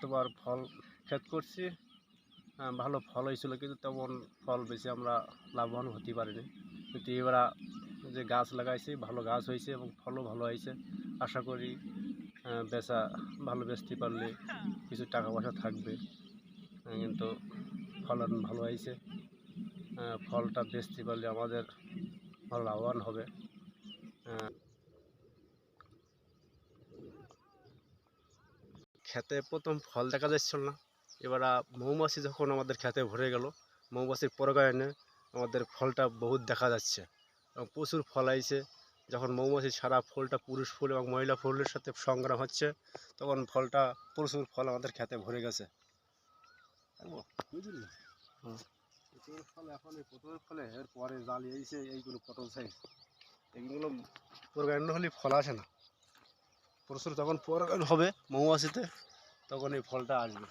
গতবার ফল ক্ষেত করছি। ভালো ফল হয়েছিল, কিন্তু তেমন ফল বেশি আমরা লাভবান হতে পারিনি। কিন্তু এবার যে গাছ লাগাইছি, ভালো গাছ হয়েছে এবং ফলও ভালো হয়েছে। আশা করি বেচা ভালো বেচতে পারলে কিছু টাকা পয়সা থাকবে। কিন্তু ফলন ভালো হয়েছে। ফলটা বেচতে পারলে আমাদের ভালো লাভবান হবে। খেতে প্রথম ফল দেখা যাচ্ছিল না। এবার মৌমাছি যখন আমাদের খেতে ভরে গেল মৌমাছির পরাগায়নে আমাদের ফলটা বহুত দেখা যাচ্ছে। এবং প্রচুর ফল আইছে। যখন মৌমাছি সারা ফলটা পুরুষ ফুল এবং মহিলা ফুলের সাথে সংগ্রাম হচ্ছে তখন ফলটা প্রচুর ফল আমাদের খেতে ভরে গেছে। ফল এখন এই ফলে এর পরে জালি এইছে এইগুলো পটল সাইজ। এইগুলো পরাগায়ন হলে ফল আসে না। প্রচুর যখন পরাগায়ন হবে মৌমাছিতে তখন এই ফলটা আসবে।